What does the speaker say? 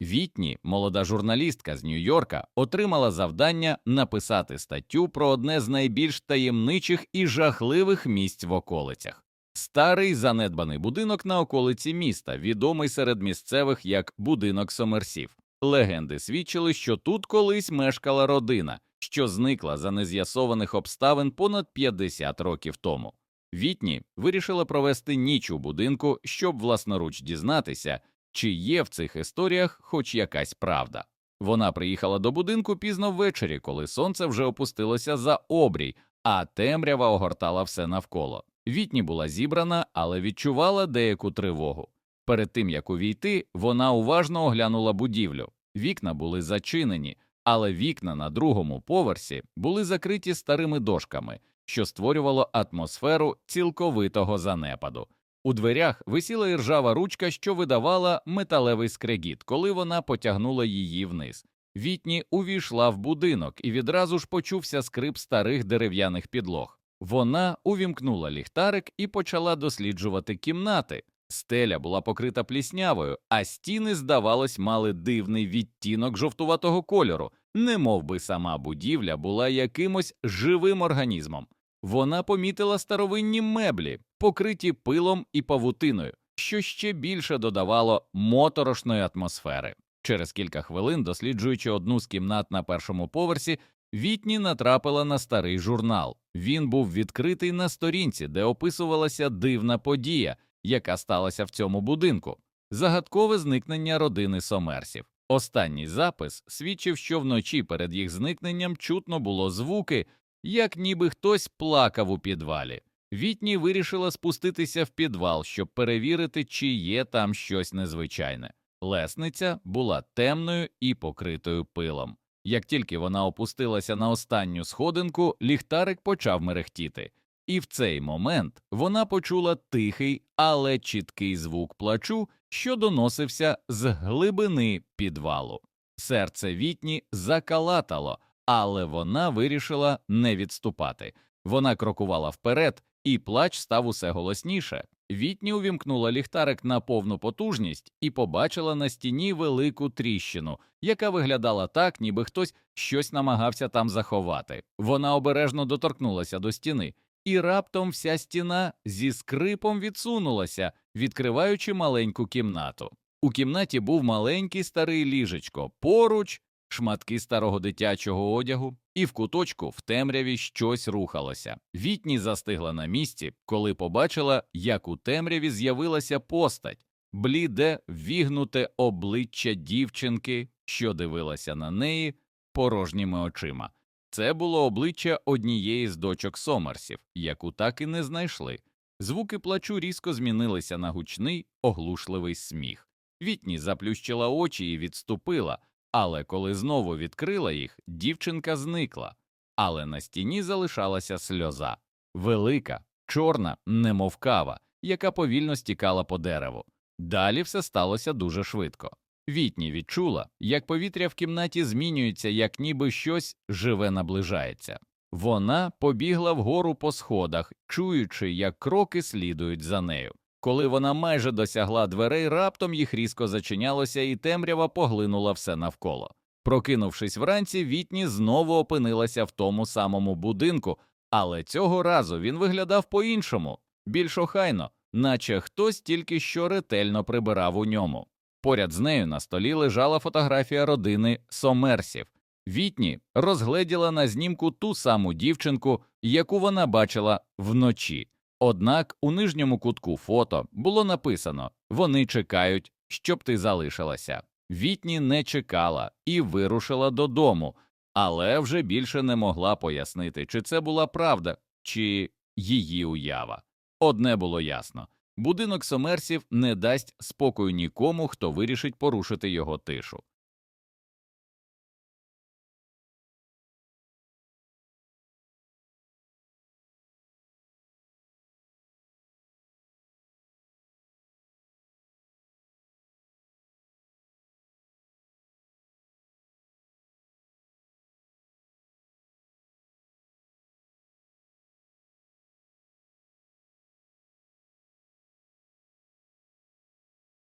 Вітні, молода журналістка з Нью-Йорка, отримала завдання написати статтю про одне з найбільш таємничих і жахливих місць в околицях. Старий занедбаний будинок на околиці міста, відомий серед місцевих як будинок Сомерсів. Легенди свідчили, що тут колись мешкала родина, що зникла за нез'ясованих обставин понад 50 років тому. Вітні вирішила провести ніч у будинку, щоб власноруч дізнатися, чи є в цих історіях хоч якась правда. Вона приїхала до будинку пізно ввечері, коли сонце вже опустилося за обрій, а темрява огортала все навколо. Вітні була зібрана, але відчувала деяку тривогу. Перед тим як увійти, вона уважно оглянула будівлю. Вікна були зачинені, але вікна на другому поверсі були закриті старими дошками, що створювало атмосферу цілковитого занепаду. У дверях висіла іржава ручка, що видавала металевий скрегіт, коли вона потягнула її вниз. Вітні увійшла в будинок і відразу ж почувся скрип старих дерев'яних підлог. Вона увімкнула ліхтарик і почала досліджувати кімнати. Стеля була покрита пліснявою, а стіни, здавалось, мали дивний відтінок жовтуватого кольору, немов би сама будівля була якимось живим організмом. Вона помітила старовинні меблі, покриті пилом і павутиною, що ще більше додавало моторошної атмосфери. Через кілька хвилин, досліджуючи одну з кімнат на першому поверсі, Вітні натрапила на старий журнал. Він був відкритий на сторінці, де описувалася дивна подія, яка сталася в цьому будинку загадкове зникнення родини Сомерсів. Останній запис свідчив, що вночі перед їх зникненням чутно було звуки, як ніби хтось плакав у підвалі. Вітні вирішила спуститися в підвал, щоб перевірити, чи є там щось незвичайне. Лесниця була темною і покритою пилом. Як тільки вона опустилася на останню сходинку, ліхтарик почав мерехтіти, і в цей момент вона почула тихий, але чіткий звук плачу, що доносився з глибини підвалу. Серце вітні закалатало, але вона вирішила не відступати. Вона крокувала вперед, і плач став усе голосніше. Вітні увімкнула ліхтарик на повну потужність і побачила на стіні велику тріщину, яка виглядала так, ніби хтось щось намагався там заховати. Вона обережно доторкнулася до стіни, і раптом вся стіна зі скрипом відсунулася, відкриваючи маленьку кімнату. У кімнаті був маленький старий ліжечко, поруч шматки старого дитячого одягу, і в куточку в темряві щось рухалося. Вітні застигла на місці, коли побачила, як у темряві з'явилася постать, бліде, вігнуте обличчя дівчинки, що дивилася на неї порожніми очима. Це було обличчя однієї з дочок Сомерсів, яку так і не знайшли. Звуки плачу різко змінилися на гучний, оглушливий сміх. Вітні заплющила очі і відступила, але коли знову відкрила їх, дівчинка зникла, але на стіні залишалася сльоза велика, чорна, немов кава, яка повільно стікала по дереву. Далі все сталося дуже швидко. Вітні відчула, як повітря в кімнаті змінюється, як ніби щось живе наближається. Вона побігла вгору по сходах, чуючи, як кроки слідують за нею. Коли вона майже досягла дверей, раптом їх різко зачинялося, і темрява поглинула все навколо. Прокинувшись вранці, Вітні знову опинилася в тому самому будинку, але цього разу він виглядав по-іншому, більш охайно, наче хтось тільки що ретельно прибирав у ньому. Поряд з нею на столі лежала фотографія родини Сомерсів. Вітні розгледіла на знімку ту саму дівчинку, яку вона бачила вночі. Однак у нижньому кутку фото було написано Вони чекають, щоб ти залишилася. Вітні не чекала і вирушила додому, але вже більше не могла пояснити, чи це була правда, чи її уява. Одне було ясно будинок Сомерсів не дасть спокою нікому, хто вирішить порушити його тишу.